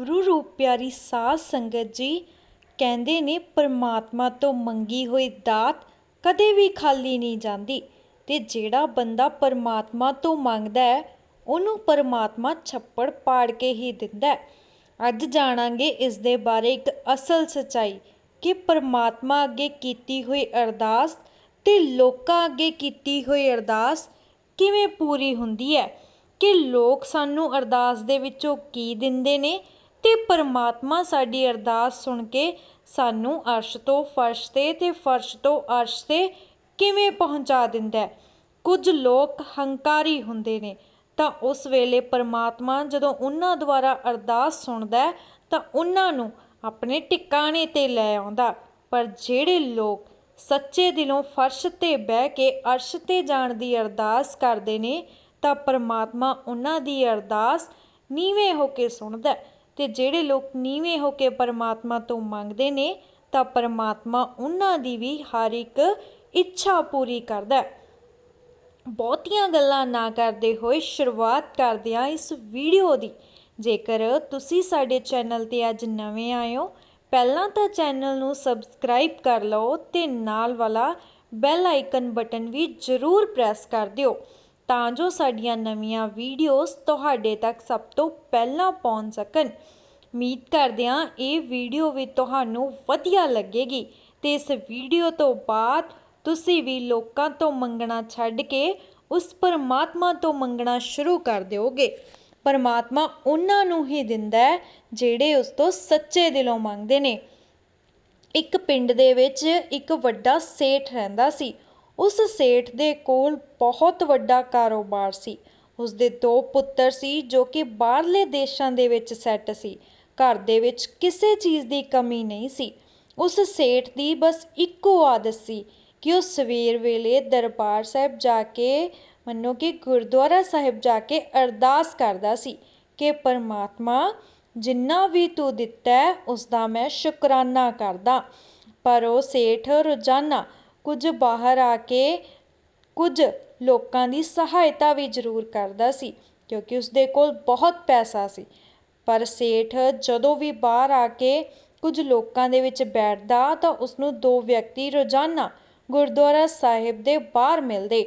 ਗੁਰੂ ਰੂਪ ਪਿਆਰੀ ਸਾਧ ਸੰਗਤ ਜੀ ਕਹਿੰਦੇ ਨੇ, ਪਰਮਾਤਮਾ ਤੋਂ ਮੰਗੀ ਹੋਈ ਦਾਤ ਕਦੇ ਵੀ ਖਾਲੀ ਨਹੀਂ ਜਾਂਦੀ ਤੇ ਜਿਹੜਾ ਬੰਦਾ ਪਰਮਾਤਮਾ ਤੋਂ ਮੰਗਦਾ ਹੈ, ਉਹਨੂੰ ਪਰਮਾਤਮਾ ਛੱਪੜ ਪਾੜ ਕੇ ਹੀ ਦਿੰਦਾ ਹੈ। ਅੱਜ ਜਾਣਾਂਗੇ ਇਸ ਦੇ ਬਾਰੇ ਇੱਕ ਅਸਲ ਸਚਾਈ ਕਿ ਪਰਮਾਤਮਾ ਅੱਗੇ ਕੀਤੀ ਹੋਈ ਅਰਦਾਸ ਤੇ ਲੋਕਾਂ ਅੱਗੇ ਕੀਤੀ ਹੋਈ ਅਰਦਾਸ ਕਿਵੇਂ ਪੂਰੀ ਹੁੰਦੀ ਹੈ? ਕਿ ਲੋਕ ਸਾਨੂੰ ਅਰਦਾਸ ਦੇ ਵਿੱਚੋਂ ਕੀ ਦਿੰਦੇ ਨੇ? ਤੇ ਪਰਮਾਤਮਾ ਸਾਡੀ ਅਰਦਾਸ ਸੁਣ ਕੇ ਸਾਨੂੰ ਅਰਸ਼ ਤੋਂ ਫਰਸ਼ ਤੇ ਤੇ ਫਰਸ਼ ਤੋਂ ਅਰਸ਼ ਤੇ ਕਿਵੇਂ ਪਹੁੰਚਾ ਦਿੰਦਾ ਹੈ? ਕੁਝ ਲੋਕ ਹੰਕਾਰੀ ਹੁੰਦੇ ਨੇ। ਤਾਂ ਉਸ ਵੇਲੇ ਪਰਮਾਤਮਾ ਜਦੋਂ ਉਹਨਾਂ ਦੁਆਰਾ ਅਰਦਾਸ ਸੁਣਦਾ ਤਾਂ ਉਹਨਾਂ ਨੂੰ ਆਪਣੇ ਟਿਕਾਣੇ ਤੇ ਲੈ ਆਉਂਦਾ। ਪਰ ਜਿਹੜੇ ਲੋਕ ਸੱਚੇ ਦਿਲੋਂ ਫਰਸ਼ ਤੇ ਬਹਿ ਕੇ ਅਰਸ਼ ਤੇ ਜਾਣ ਦੀ ਅਰਦਾਸ ਕਰਦੇ ਨੇ, ਤਾਂ ਪਰਮਾਤਮਾ ਉਹਨਾਂ ਦੀ ਅਰਦਾਸ ਨੀਵੇਂ ਹੋ ਕੇ ਸੁਣਦਾ ਤੇ ਜਿਹੜੇ ਲੋਕ ਨੀਵੇਂ ਹੋ ਕੇ ਪਰਮਾਤਮਾ ਤੋਂ ਮੰਗਦੇ ਨੇ, ਤਾਂ ਪਰਮਾਤਮਾ ਉਹਨਾਂ ਦੀ ਵੀ ਹਰ ਇੱਕ ਇੱਛਾ ਪੂਰੀ ਕਰਦਾ ਹੈ। ਬਹੁਤੀਆਂ ਗੱਲਾਂ ਨਾ ਕਰਦੇ ਹੋਏ ਸ਼ੁਰੂਆਤ ਕਰਦੇ ਹਾਂ ਇਸ ਵੀਡੀਓ ਦੀ। ਜੇਕਰ ਤੁਸੀਂ ਸਾਡੇ ਚੈਨਲ ਤੇ ਅੱਜ ਨਵੇਂ ਆਏ ਹੋ, ਪਹਿਲਾਂ ਤਾਂ ਚੈਨਲ ਨੂੰ ਸਬਸਕ੍ਰਾਈਬ ਕਰ ਲਓ ਤੇ ਨਾਲ ਵਾਲਾ ਬੈਲ ਆਈਕਨ ਬਟਨ ਵੀ ਜ਼ਰੂਰ ਪ੍ਰੈਸ ਕਰ ਦਿਓ। ਤਾਂ ਜੋ ਸਾਡੀਆਂ ਨਵੀਆਂ ਵੀਡੀਓਜ਼ ਤੁਹਾਡੇ ਤੱਕ ਸਭ ਤੋਂ ਪਹਿਲਾਂ ਪਹੁੰਚ ਸਕਣ। ਉਮੀਦ ਕਰਦੇ ਹਾਂ ਇਹ ਵੀਡੀਓ ਵੀ ਤੁਹਾਨੂੰ ਵਧੀਆ ਲੱਗੇਗੀ। ਤੇ ਇਸ ਵੀਡੀਓ ਤੋਂ ਬਾਅਦ ਤੁਸੀਂ ਵੀ ਲੋਕਾਂ ਤੋਂ ਮੰਗਣਾ ਛੱਡ ਕੇ ਉਸ ਪਰਮਾਤਮਾ ਤੋਂ ਮੰਗਣਾ ਸ਼ੁਰੂ ਕਰ ਦਿਓਗੇ। ਪਰਮਾਤਮਾ ਉਹਨਾਂ ਨੂੰ ਹੀ ਦਿੰਦਾ ਹੈ ਜਿਹੜੇ ਉਸ ਤੋਂ ਸੱਚੇ ਦਿਲੋਂ ਮੰਗਦੇ ਨੇ। ਇੱਕ ਪਿੰਡ ਦੇ ਵਿੱਚ ਇੱਕ ਵੱਡਾ ਸੇਠ ਰਹਿੰਦਾ ਸੀ। ਉਸ ਸੇਠ ਦੇ ਕੋਲ ਬਹੁਤ ਵੱਡਾ ਕਾਰੋਬਾਰ ਸੀ। ਉਸ ਦੇ ਦੋ ਪੁੱਤਰ ਸੀ ਜੋ ਕਿ ਬਾਹਰਲੇ ਦੇਸ਼ਾਂ ਦੇ ਵਿੱਚ ਸੈੱਟ ਸੀ। ਘਰ ਦੇ ਵਿੱਚ ਕਿਸੇ ਚੀਜ਼ ਦੀ ਕਮੀ ਨਹੀਂ ਸੀ। ਉਸ ਸੇਠ ਦੀ ਬਸ ਇੱਕੋ ਆਦਤ ਸੀ ਕਿ ਉਹ ਸਵੇਰ ਵੇਲੇ ਦਰਬਾਰ ਸਾਹਿਬ ਜਾ ਕੇ, ਮੰਨੋ ਕਿ ਗੁਰਦੁਆਰਾ ਸਾਹਿਬ ਜਾ ਕੇ ਅਰਦਾਸ ਕਰਦਾ ਸੀ ਕਿ ਪਰਮਾਤਮਾ, ਜਿੰਨਾ ਵੀ ਤੂੰ ਦਿੱਤਾ ਹੈ ਉਸ ਦਾ ਮੈਂ ਸ਼ੁਕਰਾਨਾ ਕਰਦਾ। ਪਰ ਉਹ ਸੇਠ ਰੋਜ਼ਾਨਾ ਕੁਝ ਬਾਹਰ ਆ ਕੇ ਕੁਝ ਲੋਕਾਂ ਦੀ ਸਹਾਇਤਾ ਵੀ ਜ਼ਰੂਰ ਕਰਦਾ ਸੀ, ਕਿਉਂਕਿ ਉਸਦੇ ਕੋਲ ਬਹੁਤ ਪੈਸਾ ਸੀ। ਪਰ ਸੇਠ ਜਦੋਂ ਵੀ ਬਾਹਰ ਆ ਕੇ ਕੁਝ ਲੋਕਾਂ ਦੇ ਵਿੱਚ ਬੈਠਦਾ ਤਾਂ ਉਸਨੂੰ ਦੋ ਵਿਅਕਤੀ ਰੋਜ਼ਾਨਾ ਗੁਰਦੁਆਰਾ ਸਾਹਿਬ ਦੇ ਬਾਹਰ ਮਿਲਦੇ।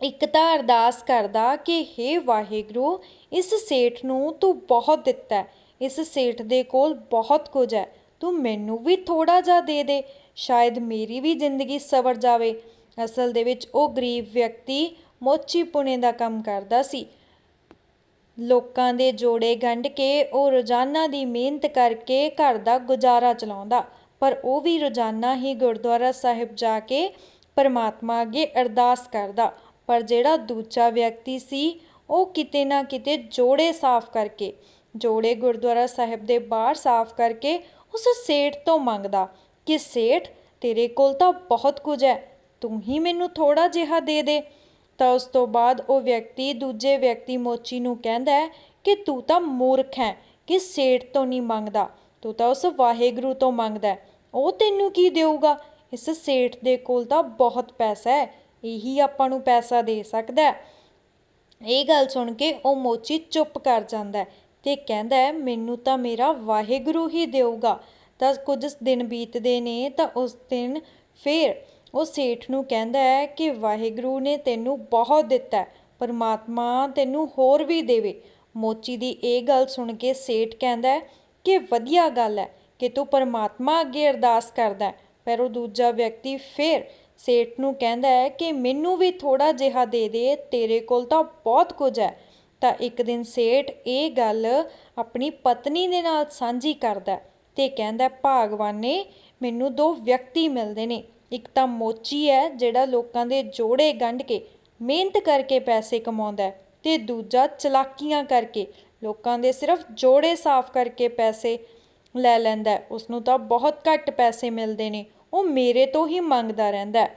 ਇੱਕ ਤਾਂ ਅਰਦਾਸ ਕਰਦਾ ਕਿ हे ਵਾਹਿਗੁਰੂ, ਇਸ ਸੇਠ ਨੂੰ ਤੂੰ ਬਹੁਤ ਦਿੱਤਾ ਇਸ ਸੇਠ ਦੇ ਕੋਲ ਬਹੁਤ ਕੁਝ ਹੈ, ਤੂੰ ਮੈਨੂੰ ਵੀ ਥੋੜਾ ਜਿਹਾ ਦੇ ਦੇ ਸ਼ਾਇਦ ਮੇਰੀ ਵੀ ਜ਼ਿੰਦਗੀ ਸਵਰ ਜਾਵੇ। ਅਸਲ ਦੇ ਵਿੱਚ ਉਹ ਗਰੀਬ ਵਿਅਕਤੀ ਮੋਚੀ ਪੁਣੇ ਦਾ ਕੰਮ ਕਰਦਾ ਸੀ। ਲੋਕਾਂ ਦੇ ਜੋੜੇ ਗੰਢ ਕੇ ਉਹ ਰੋਜ਼ਾਨਾ ਦੀ ਮਿਹਨਤ ਕਰਕੇ ਘਰ ਦਾ ਗੁਜ਼ਾਰਾ ਚਲਾਉਂਦਾ, ਪਰ ਉਹ ਵੀ ਰੋਜ਼ਾਨਾ ਹੀ ਗੁਰਦੁਆਰਾ ਸਾਹਿਬ ਜਾ ਕੇ ਪਰਮਾਤਮਾ ਅੱਗੇ ਅਰਦਾਸ ਕਰਦਾ। ਪਰ ਜਿਹੜਾ ਦੂਜਾ ਵਿਅਕਤੀ ਸੀ, ਉਹ ਕਿਤੇ ਨਾ ਕਿਤੇ ਜੋੜੇ ਸਾਫ਼ ਕਰਕੇ, ਜੋੜੇ ਗੁਰਦੁਆਰਾ ਸਾਹਿਬ ਦੇ ਬਾਹਰ ਸਾਫ਼ ਕਰਕੇ ਉਸ ਸੇਠ ਤੋਂ ਮੰਗਦਾ। ਕਿ ਸੇਠ, ਤੇਰੇ ਕੋਲ ਤਾਂ ਬਹੁਤ ਕੁਝ ਹੈ, ਤੂੰ ਹੀ ਮੈਨੂੰ ਥੋੜਾ ਜਿਹਾ ਦੇ ਦੇ। ਤਾਂ ਉਸ ਤੋਂ ਬਾਅਦ ਉਹ ਵਿਅਕਤੀ ਦੂਜੇ ਵਿਅਕਤੀ ਮੋਚੀ ਨੂੰ ਕਹਿੰਦਾ ਹੈ ਕਿ ਤੂੰ ਤਾਂ ਮੂਰਖ ਹੈ, ਕਿ ਸੇਠ ਤੋਂ ਨਹੀਂ ਮੰਗਦਾ। ਤੂੰ ਤਾਂ ਉਸ ਵਾਹਿਗੁਰੂ ਤੋਂ ਮੰਗਦਾ ਹੈ। ਉਹ ਤੈਨੂੰ ਕੀ ਦੇਊਗਾ? ਇਸ ਸੇਠ ਦੇ ਕੋਲ ਤਾਂ ਬਹੁਤ ਪੈਸਾ ਹੈ, ਇਹੀ ਆਪਾਂ ਨੂੰ ਪੈਸਾ ਦੇ ਸਕਦਾ ਹੈ। ਇਹ ਗੱਲ ਸੁਣ ਕੇ ਉਹ ਮੋਚੀ ਚੁੱਪ ਕਰ ਜਾਂਦਾ ਹੈ ਤੇ ਕਹਿੰਦਾ ਹੈ, ਮੈਨੂੰ ਤਾਂ ਮੇਰਾ ਵਾਹਿਗੁਰੂ ਹੀ ਦੇਊਗਾ। ਤਾਂ ਕੁਝ ਦਿਨ ਬੀਤਦੇ ਨੇ ਤਾਂ ਉਸ ਦਿਨ ਫਿਰ ਉਹ ਸੇਠ ਨੂੰ ਕਹਿੰਦਾ ਹੈ ਕਿ ਵਾਹਿਗੁਰੂ ਨੇ ਤੈਨੂੰ ਬਹੁਤ ਦਿੱਤਾ ਪਰਮਾਤਮਾ ਤੈਨੂੰ ਹੋਰ ਵੀ ਦੇਵੇ। ਮੋਚੀ ਦੀ ਇਹ ਗੱਲ ਸੁਣ ਕੇ ਸੇਠ ਕਹਿੰਦਾ ਹੈ ਕਿ ਵਧੀਆ ਗੱਲ ਹੈ ਕਿ ਤੂੰ ਪਰਮਾਤਮਾ ਅੱਗੇ ਅਰਦਾਸ ਕਰਦਾ ਪਰ ਉਹ ਦੂਜਾ ਵਿਅਕਤੀ ਫਿਰ ਸੇਠ ਨੂੰ ਕਹਿੰਦਾ ਹੈ ਕਿ ਮੈਨੂੰ ਵੀ ਥੋੜਾ ਜਿਹਾ ਦੇ ਦੇ, ਤੇਰੇ ਕੋਲ ਤਾਂ ਬਹੁਤ ਕੁਝ ਹੈ। ਤਾਂ ਇੱਕ ਦਿਨ ਸੇਠ ਇਹ ਗੱਲ ਆਪਣੀ ਪਤਨੀ ਦੇ ਨਾਲ ਸਾਂਝੀ ਕਰਦਾ ਤੇ ਕਹਿੰਦਾ, ਭਾਗਵਾਨ ਨੇ ਮੈਨੂੰ ਦੋ ਵਿਅਕਤੀ ਮਿਲਦੇ ਨੇ। ਇੱਕ ਤਾਂ ਮੋਚੀ ਹੈ, ਜਿਹੜਾ ਲੋਕਾਂ ਦੇ ਜੋੜੇ ਗੰਢ ਕੇ ਮਿਹਨਤ ਕਰਕੇ ਪੈਸੇ ਕਮਾਉਂਦਾ ਤੇ ਦੂਜਾ ਚਲਾਕੀਆਂ ਕਰਕੇ, ਲੋਕਾਂ ਦੇ ਸਿਰਫ ਜੋੜੇ ਸਾਫ਼ ਕਰਕੇ ਪੈਸੇ ਲੈ ਲੈਂਦਾ ਉਸ ਨੂੰ ਤਾਂ ਬਹੁਤ ਘੱਟ ਪੈਸੇ ਮਿਲਦੇ ਨੇ। ਉਹ ਮੇਰੇ ਤੋਂ ਹੀ ਮੰਗਦਾ ਰਹਿੰਦਾ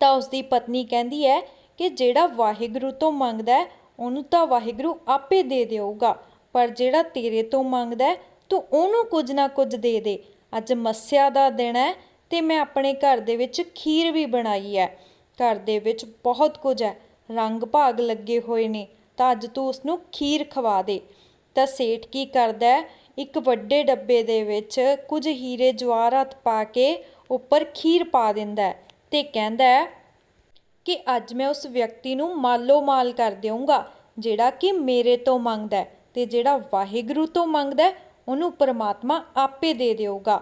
ਤਾਂ ਉਸ ਦੀ ਪਤਨੀ ਕਹਿੰਦੀ ਹੈ ਕਿ ਜਿਹੜਾ ਵਾਹਿਗੁਰੂ ਤੋਂ ਮੰਗਦਾ ਉਹਨੂੰ ਤਾਂ ਵਾਹਿਗੁਰੂ ਆਪੇ ਦੇ ਦੇਊਗਾ। ਪਰ ਜਿਹੜਾ ਤੇਰੇ ਤੋਂ ਮੰਗਦਾ ਤੂੰ ਉਹਨੂੰ ਕੁਝ ਨਾ ਕੁਝ ਦੇ ਦੇ। ਅੱਜ ਮੱਸਿਆ ਦਾ ਦਿਨ ਹੈ ਤੇ ਮੈਂ ਆਪਣੇ ਘਰ ਦੇ ਵਿੱਚ ਖੀਰ ਵੀ ਬਣਾਈ ਹੈ। ਘਰ ਦੇ ਵਿੱਚ ਬਹੁਤ ਕੁਝ ਹੈ। ਰੰਗ ਭਾਗ ਲੱਗੇ ਹੋਏ ਨੇ, ਤਾਂ ਅੱਜ ਤੂੰ ਉਸ ਨੂੰ ਖੀਰ ਖਵਾ ਦੇ। ਤਾਂ ਸੇਠ ਕੀ ਕਰਦਾ ਇੱਕ ਵੱਡੇ ਡੱਬੇ ਦੇ ਵਿੱਚ ਕੁਝ ਹੀਰੇ ਜਵਾਹਰਾਤ ਪਾ ਕੇ ਉੱਪਰ ਖੀਰ ਪਾ ਦਿੰਦਾ ਹੈ ਤੇ ਕਹਿੰਦਾ ਕਿ ਅੱਜ ਮੈਂ ਉਸ ਵਿਅਕਤੀ ਨੂੰ ਮਾਲੋ ਮਾਲ ਕਰ ਦੇਵਾਂਗਾ ਜਿਹੜਾ ਕਿ ਮੇਰੇ ਤੋਂ ਮੰਗਦਾ ਹੈ ਤੇ ਜਿਹੜਾ ਵਾਹਿਗੁਰੂ ਤੋਂ ਮੰਗਦਾ ਉਹਨੂੰ ਪਰਮਾਤਮਾ ਆਪੇ ਦੇ ਦੇਊਗਾ।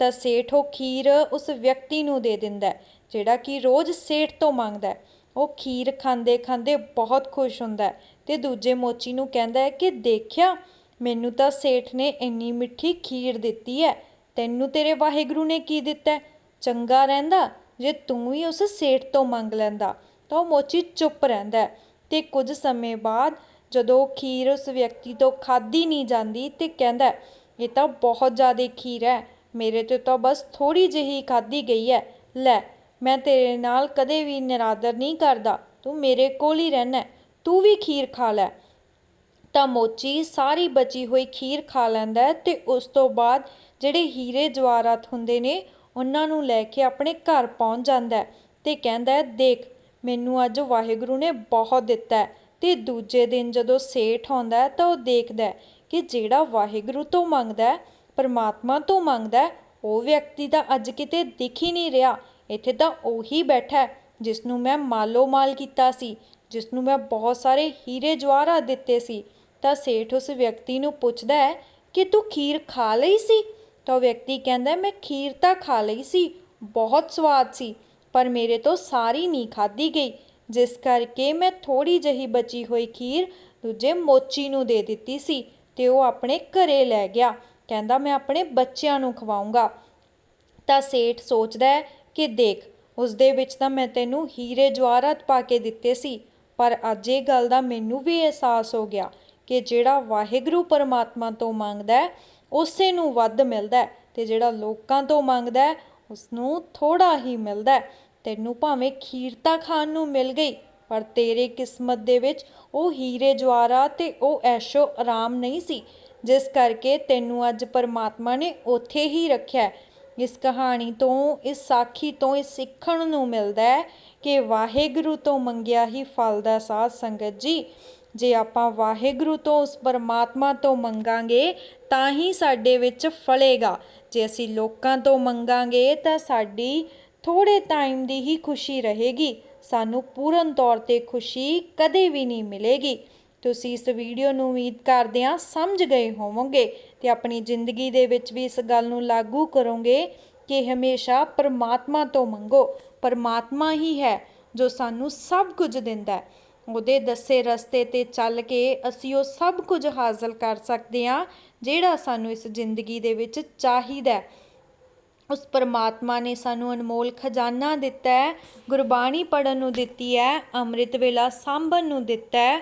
ਤਾਂ ਸੇਠ ਉਹ ਖੀਰ ਉਸ ਵਿਅਕਤੀ ਨੂੰ ਦੇ ਦਿੰਦਾ ਜਿਹੜਾ ਕਿ ਰੋਜ਼ ਸੇਠ ਤੋਂ ਮੰਗਦਾ ਉਹ ਖੀਰ ਖਾਂਦੇ ਖਾਂਦੇ ਬਹੁਤ ਖੁਸ਼ ਹੁੰਦਾ ਹੈ ਤੇ ਦੂਜੇ ਮੋਚੀ ਨੂੰ ਕਹਿੰਦਾ ਹੈ ਕਿ ਦੇਖਿਆ, ਮੈਨੂੰ ਤਾਂ ਸੇਠ ਨੇ ਇੰਨੀ ਮਿੱਠੀ ਖੀਰ ਦਿੱਤੀ ਹੈ, ਤੈਨੂੰ ਤੇਰੇ ਵਾਹਿਗੁਰੂ ਨੇ ਕੀ ਦਿੱਤਾ ਚੰਗਾ ਰਹਿੰਦਾ, ਜੇ ਤੂੰ ਵੀ ਉਸ ਸੇਠ ਤੋਂ ਮੰਗ ਲੈਂਦਾ। ਤਾਂ ਉਹ ਮੋਚੀ ਚੁੱਪ ਰਹਿੰਦਾ ਹੈ ਤੇ ਕੁਝ ਸਮੇਂ ਬਾਅਦ ਜਦੋਂ ਖੀਰ ਉਸ ਵਿਅਕਤੀ ਤੋਂ ਖਾਧੀ ਨਹੀਂ ਜਾਂਦੀ ਤੇ ਕਹਿੰਦਾ ਇਹ ਤਾਂ ਬਹੁਤ ਜ਼ਿਆਦਾ ਖੀਰ ਹੈ, ਮੇਰੇ ਤੇ ਤਾਂ ਬਸ ਥੋੜੀ ਜਿਹੀ ਖਾਧੀ ਗਈ ਹੈ। ਲੈ, ਮੈਂ ਤੇਰੇ ਨਾਲ ਕਦੇ ਵੀ ਨਿਰਾਦਰ ਨਹੀਂ ਕਰਦਾ। ਤੂੰ ਮੇਰੇ ਕੋਲ ਹੀ ਰਹਿਣਾ ਤੂੰ ਵੀ ਖੀਰ ਖਾ ਲੈ। ਤਾਂ ਮੋਚੀ ਸਾਰੀ ਬਚੀ ਹੋਈ ਖੀਰ ਖਾ ਲੈਂਦਾ ਹੈ ਤੇ ਉਸ ਤੋਂ ਬਾਅਦ ਜਿਹੜੇ ਹੀਰੇ ਜਵਾਹਰਾਤ ਹੁੰਦੇ ਨੇ, ਉਹਨਾਂ ਨੂੰ ਲੈ ਕੇ ਆਪਣੇ ਘਰ ਪਹੁੰਚ ਜਾਂਦਾ ਹੈ ਤੇ ਕਹਿੰਦਾ ਦੇਖ, ਮੈਨੂੰ ਅੱਜ ਵਾਹਿਗੁਰੂ ਨੇ ਬਹੁਤ ਦਿੱਤਾ ਤੇ ਦੂਜੇ ਦਿਨ ਜਦੋਂ ਸੇਠ ਆਉਂਦਾ ਤਾਂ ਉਹ ਦੇਖਦਾ ਕਿ ਜਿਹੜਾ ਵਾਹਿਗੁਰੂ ਤੋਂ ਮੰਗਦਾ ਪਰਮਾਤਮਾ ਤੋਂ ਮੰਗਦਾ ਉਹ ਵਿਅਕਤੀ ਤਾਂ ਅੱਜ ਕਿਤੇ ਦਿਖ ਹੀ ਨਹੀਂ ਰਿਹਾ। ਇੱਥੇ ਤਾਂ ਉਹੀ ਬੈਠਾ ਜਿਸ ਨੂੰ ਮੈਂ ਮਾਲੋ ਮਾਲ ਕੀਤਾ ਸੀ ਜਿਸ ਨੂੰ ਮੈਂ ਬਹੁਤ ਸਾਰੇ ਹੀਰੇ ਜਵਾਹਰਾਤ ਦਿੱਤੇ ਸੀ। ਤਾਂ ਸੇਠ ਉਸ ਵਿਅਕਤੀ ਨੂੰ ਪੁੱਛਦਾ ਹੈ ਕਿ ਤੂੰ ਖੀਰ ਖਾ ਲਈ ਸੀ? ਤਾਂ ਉਹ ਵਿਅਕਤੀ ਕਹਿੰਦਾ ਮੈਂ ਖੀਰ ਤਾਂ ਖਾ ਲਈ ਸੀ, ਬਹੁਤ ਸਵਾਦ ਸੀ, ਪਰ ਮੇਰੇ ਤੋਂ ਸਾਰੀ ਨਹੀਂ ਖਾਧੀ ਗਈ। ਜਿਸ ਕਰਕੇ ਮੈਂ ਥੋੜ੍ਹੀ ਜਿਹੀ ਬਚੀ ਹੋਈ ਖੀਰ ਦੂਜੇ ਮੋਚੀ ਨੂੰ ਦੇ ਦਿੱਤੀ ਸੀ ਅਤੇ ਉਹ ਆਪਣੇ ਘਰ ਲੈ ਗਿਆ। ਕਹਿੰਦਾ, ਮੈਂ ਆਪਣੇ ਬੱਚਿਆਂ ਨੂੰ ਖਵਾਉਂਗਾ ਤਾਂ ਸੇਠ ਸੋਚਦਾ ਹੈ ਕਿ ਦੇਖ, ਉਸ ਦੇ ਵਿੱਚ ਤਾਂ ਮੈਂ ਤੈਨੂੰ ਹੀਰੇ ਜਵਾਹਰਾਤ ਪਾ ਕੇ ਦਿੱਤੇ ਸੀ, ਪਰ ਅੱਜ ਇਹ ਗੱਲ ਦਾ ਮੈਨੂੰ ਵੀ ਅਹਿਸਾਸ ਹੋ ਗਿਆ ਕਿ ਜਿਹੜਾ ਵਾਹਿਗੁਰੂ ਪਰਮਾਤਮਾ ਤੋਂ ਮੰਗਦਾ ਹੈ, ਉਸੇ ਨੂੰ ਵੱਧ ਮਿਲਦਾ ਹੈ ਤੇ ਜਿਹੜਾ ਲੋਕਾਂ ਤੋਂ ਮੰਗਦਾ ਹੈ ਉਸ ਨੂੰ ਥੋੜਾ ਹੀ ਮਿਲਦਾ ਹੈ। ਤੈਨੂੰ ਭਾਵੇਂ ਖੀਰ ਤਾਂ ਖਾਣ ਨੂੰ ਮਿਲ ਗਈ, ਪਰ ਤੇਰੇ ਕਿਸਮਤ ਦੇ ਵਿੱਚ ਉਹ ਹੀਰੇ ਜਵਾਹਰਾਤ ਤੇ ਉਹ ਐਸ਼ੋ ਆਰਾਮ ਨਹੀਂ ਸੀ, ਜਿਸ ਕਰਕੇ ਤੈਨੂੰ ਅੱਜ ਪਰਮਾਤਮਾ ਨੇ ਉੱਥੇ ਹੀ ਰੱਖਿਆ ਇਸ ਕਹਾਣੀ ਤੋਂ, ਇਸ ਸਾਖੀ ਤੋਂ, ਇਹ ਸਿੱਖਣ ਨੂੰ ਮਿਲਦਾ ਹੈ ਕਿ ਵਾਹਿਗੁਰੂ ਤੋਂ ਮੰਗਿਆ ਹੀ ਫਲ ਦਾ ਸਾਧ ਸੰਗਤ ਜੀ। ਜੇ ਆਪਾਂ ਵਾਹਿਗੁਰੂ ਤੋਂ, ਉਸ ਪਰਮਾਤਮਾ ਤੋਂ ਮੰਗਾਂਗੇ, ਤਾਂ ਹੀ ਸਾਡੇ ਵਿੱਚ ਫਲੇਗਾ। ਜੇ ਅਸੀਂ ਲੋਕਾਂ ਤੋਂ ਮੰਗਾਂਗੇ, ਤਾਂ ਸਾਡੀ ਥੋੜੇ ਟਾਈਮ ਦੀ ਹੀ ਖੁਸ਼ੀ ਰਹੇਗੀ। ਸਾਨੂੰ ਪੂਰਨ ਤੌਰ ਤੇ ਖੁਸ਼ੀ ਕਦੇ ਵੀ ਨਹੀਂ ਮਿਲੇਗੀ। ਤੁਸੀਂ ਇਸ ਵੀਡੀਓ ਨੂੰ ਉਮੀਦ ਕਰਦੇ ਹਾਂ ਸਮਝ ਗਏ ਹੋਵੋਗੇ ਤੇ ਆਪਣੀ ਜ਼ਿੰਦਗੀ ਦੇ ਵਿੱਚ ਵੀ ਇਸ ਗੱਲ ਨੂੰ ਲਾਗੂ ਕਰੋਗੇ ਕਿ ਹਮੇਸ਼ਾ ਪਰਮਾਤਮਾ ਤੋਂ ਮੰਗੋ। ਪਰਮਾਤਮਾ ਹੀ ਹੈ ਜੋ ਸਾਨੂੰ ਸਭ ਕੁਝ ਦਿੰਦਾ ਹੈ। ਉਹਦੇ ਦੱਸੇ ਰਸਤੇ ਤੇ ਚੱਲ ਕੇ ਅਸੀਂ ਉਹ ਸਭ ਕੁਝ ਹਾਸਲ ਕਰ ਸਕਦੇ ਹਾਂ ਜਿਹੜਾ ਸਾਨੂੰ ਇਸ ਜ਼ਿੰਦਗੀ ਦੇ ਵਿੱਚ ਚਾਹੀਦਾ ਹੈ। ਉਸ ਪਰਮਾਤਮਾ ਨੇ ਸਾਨੂੰ ਅਨਮੋਲ ਖਜ਼ਾਨਾ ਦਿੱਤਾ ਹੈ, ਗੁਰਬਾਣੀ ਪੜਨ ਨੂੰ ਦਿੱਤੀ ਹੈ, ਅੰਮ੍ਰਿਤ ਵੇਲਾ ਸਾਂਭਣ ਨੂੰ ਦਿੱਤਾ ਹੈ।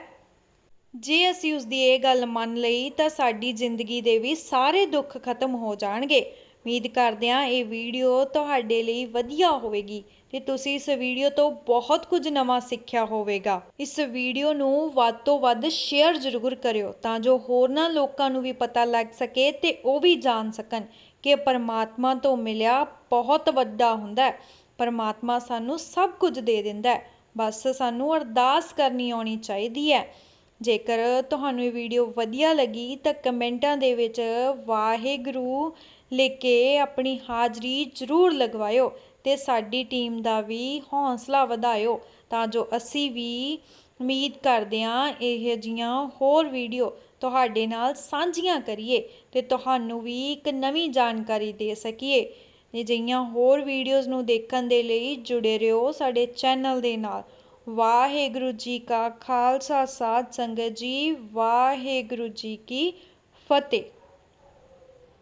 ਜੇ ਅਸੀਂ ਉਸ ਦੀ ਇਹ ਗੱਲ ਮੰਨ ਲਈ ਤਾਂ ਸਾਡੀ ਜ਼ਿੰਦਗੀ ਦੇ ਵੀ ਸਾਰੇ ਦੁੱਖ ਖਤਮ ਹੋ ਜਾਣਗੇ। ਉਮੀਦ ਕਰਦੇ ਹਾਂ ਇਹ ਵੀਡੀਓ ਤੁਹਾਡੇ ਲਈ ਵਧੀਆ ਹੋਵੇਗੀ ਤੇ ਤੁਸੀਂ ਇਸ ਵੀਡੀਓ ਤੋਂ ਬਹੁਤ ਕੁਝ ਨਵਾਂ ਸਿੱਖਿਆ ਹੋਵੇਗਾ। ਇਸ ਵੀਡੀਓ ਨੂੰ ਵੱਧ ਤੋਂ ਵੱਧ ਸ਼ੇਅਰ ਜ਼ਰੂਰ ਕਰਿਓ ਤਾਂ ਜੋ ਹੋਰਨਾਂ ਲੋਕਾਂ ਨੂੰ ਵੀ ਪਤਾ ਲੱਗ ਸਕੇ ਤੇ ਉਹ ਵੀ ਜਾਣ ਸਕਣ। ਕਿ ਪਰਮਾਤਮਾ ਤੋਂ ਮਿਲਿਆ ਬਹੁਤ ਵੱਡਾ ਹੁੰਦਾ ਹੈ। ਪਰਮਾਤਮਾ ਸਾਨੂੰ ਸਭ ਕੁਝ ਦੇ ਦਿੰਦਾ ਹੈ। ਬਸ ਸਾਨੂੰ ਅਰਦਾਸ ਕਰਨੀ ਆਉਣੀ ਚਾਹੀਦੀ ਹੈ। ਜੇਕਰ ਤੁਹਾਨੂੰ ਇਹ ਵੀਡੀਓ ਵਧੀਆ ਲੱਗੀ ਤਾਂ ਕਮੈਂਟਾਂ ਦੇ ਵਿੱਚ ਵਾਹਿਗੁਰੂ ਲਿਖ ਕੇ ਆਪਣੀ ਹਾਜ਼ਰੀ ਜ਼ਰੂਰ ਲਗਵਾਇਓ ਤੇ ਸਾਡੀ ਟੀਮ ਦਾ ਵੀ ਹੌਸਲਾ ਵਧਾਇਓ। ਤਾਂ ਜੋ ਅਸੀਂ ਵੀ ਉਮੀਦ ਕਰਦੇ ਹਾਂ ਇਹ ਜੀਆਂ ਹੋਰ ਵੀਡੀਓ ਤੁਹਾਡੇ ਨਾਲ ਸਾਂਝੀਆਂ ਕਰੀਏ ਤੇ ਤੁਹਾਨੂੰ ਵੀ ਇੱਕ ਨਵੀਂ ਜਾਣਕਾਰੀ ਦੇ ਸਕੀਏ। ਅਜਿਹੀਆਂ ਹੋਰ ਵੀਡੀਓਜ਼ ਨੂੰ ਦੇਖਣ ਦੇ ਲਈ ਜੁੜੇ ਰਹੋ ਸਾਡੇ ਚੈਨਲ ਦੇ ਨਾਲ। ਵਾਹਿਗੁਰੂ ਜੀ ਕਾ ਖਾਲਸਾ, ਸਾਧ ਸੰਗਤ ਜੀ, ਵਾਹਿਗੁਰੂ ਜੀ ਕੀ ਫਤਿਹ।